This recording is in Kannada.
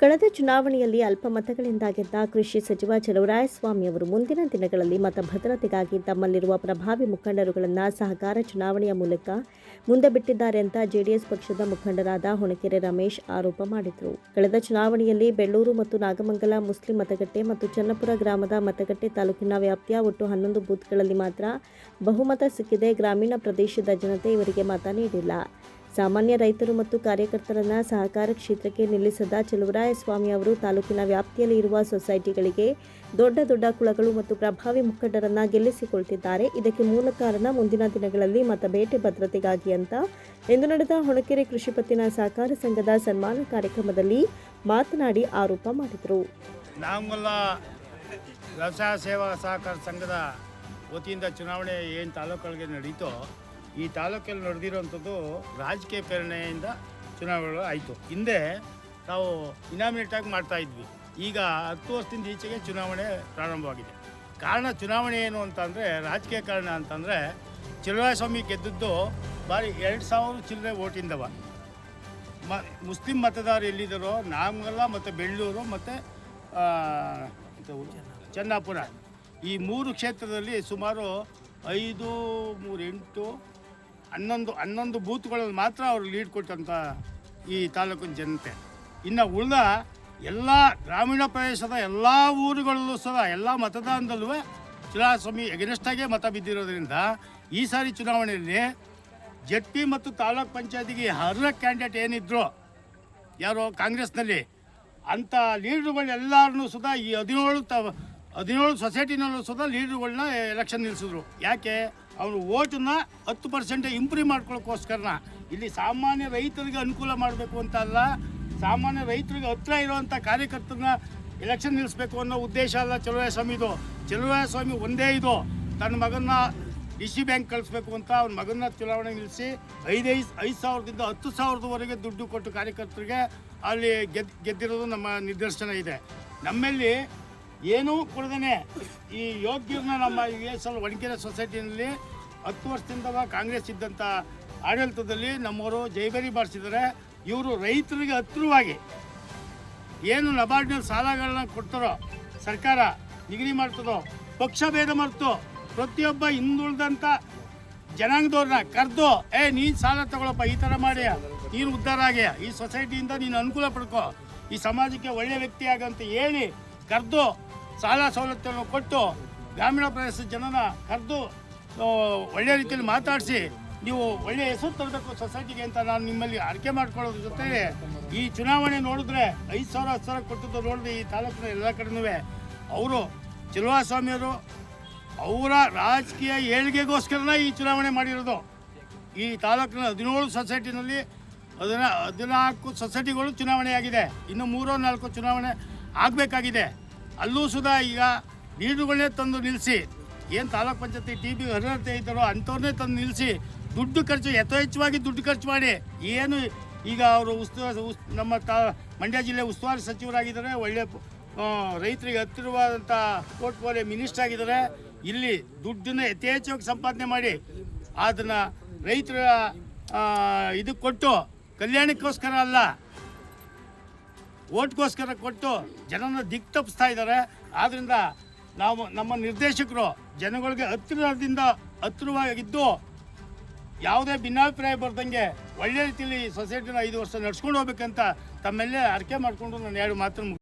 ಕಳೆದ ಚುನಾವಣೆಯಲ್ಲಿ ಅಲ್ಪಮತಗಳಿಂದ ಗೆದ್ದ ಕೃಷಿ ಸಚಿವ ಚಲುವರಾಯಸ್ವಾಮಿ ಅವರು ಮುಂದಿನ ದಿನಗಳಲ್ಲಿ ಮತ ಭದ್ರತೆಗಾಗಿ ತಮ್ಮಲ್ಲಿರುವ ಪ್ರಭಾವಿ ಮುಖಂಡರುಗಳನ್ನು ಸಹಕಾರ ಚುನಾವಣೆಯ ಮೂಲಕ ಮುಂದೆ ಬಿಟ್ಟಿದ್ದಾರೆ ಅಂತ ಜೆಡಿಎಸ್ ಪಕ್ಷದ ಮುಖಂಡರಾದ ಹೊಣಕೆರೆ ರಮೇಶ್ ಆರೋಪ ಮಾಡಿದರು. ಕಳೆದ ಚುನಾವಣೆಯಲ್ಲಿ ಬೆಳ್ಳೂರು ಮತ್ತು ನಾಗಮಂಗಲ ಮುಸ್ಲಿಂ ಮತಗಟ್ಟೆ ಮತ್ತು ಚನ್ನಪುರ ಗ್ರಾಮದ ಮತಗಟ್ಟೆ ತಾಲೂಕಿನ ವ್ಯಾಪ್ತಿಯ ಒಟ್ಟು ಹನ್ನೊಂದು ಬೂತ್ಗಳಲ್ಲಿ ಮಾತ್ರ ಬಹುಮತ ಸಿಕ್ಕಿದೆ. ಗ್ರಾಮೀಣ ಪ್ರದೇಶದ ಜನತೆ ಇವರಿಗೆ ಮತ ನೀಡಿಲ್ಲ. ಸಾಮಾನ್ಯ ರೈತರು ಮತ್ತು ಕಾರ್ಯಕರ್ತರನ್ನ ಸಹಕಾರ ಕ್ಷೇತ್ರಕ್ಕೆ ನಿಲ್ಲಿಸದ ಚಲುವರಾಯಸ್ವಾಮಿ ಅವರು ತಾಲೂಕಿನ ವ್ಯಾಪ್ತಿಯಲ್ಲಿ ಇರುವ ಸೊಸೈಟಿಗಳಿಗೆ ದೊಡ್ಡ ದೊಡ್ಡ ಕುಳಗಳು ಮತ್ತು ಪ್ರಭಾವಿ ಮುಖಂಡರನ್ನ ಗೆಲ್ಲಿಸಿಕೊಳ್ತಿದ್ದಾರೆ. ಇದಕ್ಕೆ ಮೂಲ ಕಾರಣ ಮುಂದಿನ ದಿನಗಳಲ್ಲಿ ಮತಬೇಟೆ ಭದ್ರತೆಗಾಗಿ ಅಂತ. ಎಂದು ನಡೆದ ಹೊಣಕೆರೆ ಕೃಷಿ ಪತ್ತಿನ ಸಹಕಾರ ಸಂಘದ ಸನ್ಮಾನ ಕಾರ್ಯಕ್ರಮದಲ್ಲಿ ಮಾತನಾಡಿ ಆರೋಪ ಮಾಡಿದರು. ವ್ಯವಸಾಯ ಸೇವಾ ಸಹಕಾರ ಸಂಘದ ವತಿಯಿಂದ ಚುನಾವಣೆ ಏನು ತಾಲೂಕುಗಳಿಗೆ ನಡೀತೋ ಈ ತಾಲೂಕಲ್ಲಿ ನಡೆದಿರುವಂಥದ್ದು ರಾಜಕೀಯ ಪ್ರೇರಣೆಯಿಂದ ಚುನಾವಣೆಗಳು ಆಯಿತು. ಹಿಂದೆ ನಾವು ಇನಾಮಿನೇಟ್ ಆಗಿ ಮಾಡ್ತಾ ಇದ್ವಿ. ಈಗ ಹತ್ತು ವರ್ಷದಿಂದ ಈಚೆಗೆ ಚುನಾವಣೆ ಪ್ರಾರಂಭವಾಗಿದೆ. ಕಾರಣ ಚುನಾವಣೆ ಏನು ಅಂತಂದರೆ ರಾಜಕೀಯ ಕಾರಣ ಅಂತಂದರೆ ಸ್ವಾಮಿ ಗೆದ್ದದ್ದು ಬಾರಿ ಎರಡು ಸಾವಿರ ಚಿಲ್ಲರೆ ಓಟಿಂದವ ಮ, ಮುಸ್ಲಿಂ ಮತದಾರರು ಎಲ್ಲಿದ್ದಾರೋ ನಾಮಗಲ್ಲ ಮತ್ತು ಬೆಳ್ಳೂರು ಮತ್ತು ಚನ್ನಾಪುರ. ಈ ಮೂರು ಕ್ಷೇತ್ರದಲ್ಲಿ ಸುಮಾರು ಐದು, ಮೂರು, ಎಂಟು ಹನ್ನೊಂದು ಹನ್ನೊಂದು ಬೂತ್ಗಳಲ್ಲಿ ಮಾತ್ರ ಅವರು ಲೀಡ್ ಕೊಟ್ಟಂಥ ಈ ತಾಲೂಕಿನ ಜನತೆ. ಇನ್ನು ಉಳಿದ ಎಲ್ಲ ಗ್ರಾಮೀಣ ಪ್ರದೇಶದ ಎಲ್ಲ ಊರುಗಳಲ್ಲೂ ಸಹ, ಎಲ್ಲ ಮತದಾನದಲ್ಲೂ ಚುನಾವಣೆ ಎಗನೆಸ್ಟಾಗೆ ಮತ ಬಿದ್ದಿರೋದ್ರಿಂದ ಈ ಸಾರಿ ಚುನಾವಣೆಯಲ್ಲಿ ಜಡ್ ಪಿ ಮತ್ತು ತಾಲೂಕ್ ಪಂಚಾಯತಿಗೆ ಅರ್ಹ ಕ್ಯಾಂಡಿಡೇಟ್ ಏನಿದ್ರು, ಯಾರು ಕಾಂಗ್ರೆಸ್ನಲ್ಲಿ ಅಂಥ ಲೀಡ್ರುಗಳೆಲ್ಲರನ್ನೂ ಸುಧಾ ಈ ಹದಿನೇಳು ತ, ಹದಿನೇಳು ಸೊಸೈಟಿನಲ್ಲೂ ಸುಧಾ ಲೀಡ್ರುಗಳನ್ನ ಎಲೆಕ್ಷನ್ ನಿಲ್ಲಿಸಿದ್ರು ಯಾಕೆ? ಅವರು ಓಟನ್ನ ಹತ್ತು ಪರ್ಸೆಂಟ್ ಇಂಪ್ರೂವ್ ಮಾಡ್ಕೊಳ್ಳೋಕ್ಕೋಸ್ಕರನ ಇಲ್ಲಿ ಸಾಮಾನ್ಯ ರೈತರಿಗೆ ಅನುಕೂಲ ಮಾಡಬೇಕು ಅಂತ ಅಲ್ಲ ಸಾಮಾನ್ಯ ರೈತರಿಗೆ ಹತ್ರ ಇರುವಂಥ ಕಾರ್ಯಕರ್ತರನ್ನ ಎಲೆಕ್ಷನ್ ನಿಲ್ಲಿಸಬೇಕು ಅನ್ನೋ ಉದ್ದೇಶ ಅಲ್ಲ ಚಲುವರಾಯ ಸ್ವಾಮಿದು ಚಲುವಾಯ ಸ್ವಾಮಿ ಒಂದೇ ಇದು. ತನ್ನ ಮಗನ್ನ ಡಿ ಸಿ ಬ್ಯಾಂಕ್ ಕಳಿಸ್ಬೇಕು ಅಂತ ಅವ್ನ ಮಗನ ಚುನಾವಣೆ ನಿಲ್ಲಿಸಿ ಐದೈದು ಐದು ಸಾವಿರದಿಂದ ಹತ್ತು ಸಾವಿರದವರೆಗೆ ದುಡ್ಡು ಕೊಟ್ಟು ಕಾರ್ಯಕರ್ತರಿಗೆ ಅಲ್ಲಿ ಗೆದ್ದು ಗೆದ್ದಿರೋದು ನಮ್ಮ ನಿದರ್ಶನ ಇದೆ. ನಮ್ಮಲ್ಲಿ ಏನೂ ಕೊಡದೇನೆ ಈ ಯೋಗ್ಯರನ್ನ ನಮ್ಮ ಯು ಎಸ್ ಎಲ್ ಒಣಕೆರೆ ಸೊಸೈಟಿನಲ್ಲಿ ಹತ್ತು ವರ್ಷದಿಂದ ಕಾಂಗ್ರೆಸ್ ಇದ್ದಂಥ ಆಡಳಿತದಲ್ಲಿ ನಮ್ಮವರು ಜೈಬೇರಿ ಮಾಡಿಸಿದ್ದಾರೆ ಇವರು ರೈತರಿಗೆ ಹತ್ತಿರವಾಗಿ ಏನು ನಬಾರ್ಡ್ನಲ್ಲಿ ಸಾಲಗಳನ್ನ ಕೊಡ್ತಾರೋ, ಸರ್ಕಾರ ನಿಗದಿ ಮಾಡ್ತದೋ, ಪಕ್ಷ ಭೇದ ಮರೆತು ಪ್ರತಿಯೊಬ್ಬ ಹಿಂದುಳಿದಂಥ ಜನಾಂಗದವ್ರನ್ನ ಕರೆದು, ಏ, ನೀನು ಸಾಲ ತಗೊಳಪ್ಪ, ಈ ಥರ ಮಾಡಿ. ನೀನು ಉದ್ಧಾರ ಆಗಿ. ಈ ಸೊಸೈಟಿಯಿಂದ ನೀನು ಅನುಕೂಲ ಪಡ್ಕೋ. ಈ ಸಮಾಜಕ್ಕೆ ಒಳ್ಳೆಯ ವ್ಯಕ್ತಿ ಆಗಂತ ಹೇಳಿ ಕರೆದು ಸಾಲ ಸವಲತ್ತನ್ನು ಕೊಟ್ಟು ಗ್ರಾಮೀಣ ಪ್ರದೇಶದ ಜನನ ಕರೆದು ಒಳ್ಳೆ ರೀತಿಯಲ್ಲಿ ಮಾತಾಡಿಸಿ, ನೀವು ಒಳ್ಳೆ ಹೆಸರು ತರಬೇಕು ಸೊಸೈಟಿಗೆ ಅಂತ ನಾನು ನಿಮ್ಮಲ್ಲಿ ಆಯ್ಕೆ ಮಾಡ್ಕೊಳ್ಳೋದ್ರ ಜೊತೆಗೆ ಈ ಚುನಾವಣೆ ನೋಡಿದ್ರೆ ಐದು ಸಾವಿರ, ಹತ್ತು ಸಾವಿರ ಕೊಟ್ಟಿದ್ದು ನೋಡಿದ್ರೆ ಈ ತಾಲೂಕಿನ ಎಲ್ಲ ಕಡೆನೂ ಅವರು ಸ್ವಾಮಿಯವರು ಅವರ ರಾಜಕೀಯ ಏಳಿಗೆಗೋಸ್ಕರನೇ ಈ ಚುನಾವಣೆ ಮಾಡಿರೋದು. ಈ ತಾಲೂಕಿನ ಹದಿನೇಳು ಸೊಸೈಟಿನಲ್ಲಿ ಹದಿನ, ಹದಿನಾಲ್ಕು ಸೊಸೈಟಿಗಳು ಚುನಾವಣೆ ಆಗಿದೆ ಇನ್ನು ಮೂರೋ ನಾಲ್ಕು ಚುನಾವಣೆ ಆಗಬೇಕಾಗಿದೆ. ಅಲ್ಲೂ ಸುಧಾ ಈಗ ನೀರುಗಳನ್ನೇ ತಂದು ನಿಲ್ಲಿಸಿ ಏನು ತಾಲೂಕ್ ಪಂಚಾಯತಿ ಟಿ ಬಿ ಅರ್ಹತೆ ಇದ್ದಾರೋ ಅಂಥವ್ರನ್ನೇ ತಂದು ನಿಲ್ಲಿಸಿ ದುಡ್ಡು ಖರ್ಚು, ಯಥೇಚ್ಛವಾಗಿ ದುಡ್ಡು ಖರ್ಚು ಮಾಡಿ, ಏನು ಈಗ ಅವರು ಉಸ್ತುವಾರಿ ಉಸ್, ನಮ್ಮ ತಾ, ಮಂಡ್ಯ ಜಿಲ್ಲೆ ಉಸ್ತುವಾರಿ ಸಚಿವರಾಗಿದ್ದಾರೆ, ಒಳ್ಳೆ ರೈತರಿಗೆ ಹತ್ತಿರವಾದಂಥ ಪೋರ್ಟ್ಫೋಲಿಯೋ ಮಿನಿಸ್ಟರ್ ಆಗಿದ್ದಾರೆ. ಇಲ್ಲಿ ದುಡ್ಡನ್ನು ಯಥೇಚ್ಛವಾಗಿ ಸಂಪಾದನೆ ಮಾಡಿ, ಅದನ್ನು ರೈತರ ಇದು ಕೊಟ್ಟು, ಕಲ್ಯಾಣಕ್ಕೋಸ್ಕರ ಅಲ್ಲ ಓಟ್ಗೋಸ್ಕರ ಕೊಟ್ಟು ಜನನ ದಿಕ್ ತಪ್ಪಿಸ್ತಾ ಇದ್ದಾರೆ. ಆದ್ದರಿಂದ ನಾವು ನಮ್ಮ ನಿರ್ದೇಶಕರು ಜನಗಳಿಗೆ ಹತ್ತಿರದಿಂದ ಹತ್ತಿರವಾಗಿದ್ದು ಯಾವುದೇ ಭಿನ್ನಾಭಿಪ್ರಾಯ ಬರ್ದಂಗೆ ಒಳ್ಳೆ ರೀತಿಯಲ್ಲಿ ಸೊಸೈಟಿನ ಐದು ವರ್ಷ ನಡ್ಸ್ಕೊಂಡು ಹೋಗ್ಬೇಕಂತ ತಮ್ಮೆಲ್ಲೇ ಅರ್ಕೆ ಮಾಡಿಕೊಂಡು ನಾನು ಎರಡು ಮಾತನ್ನು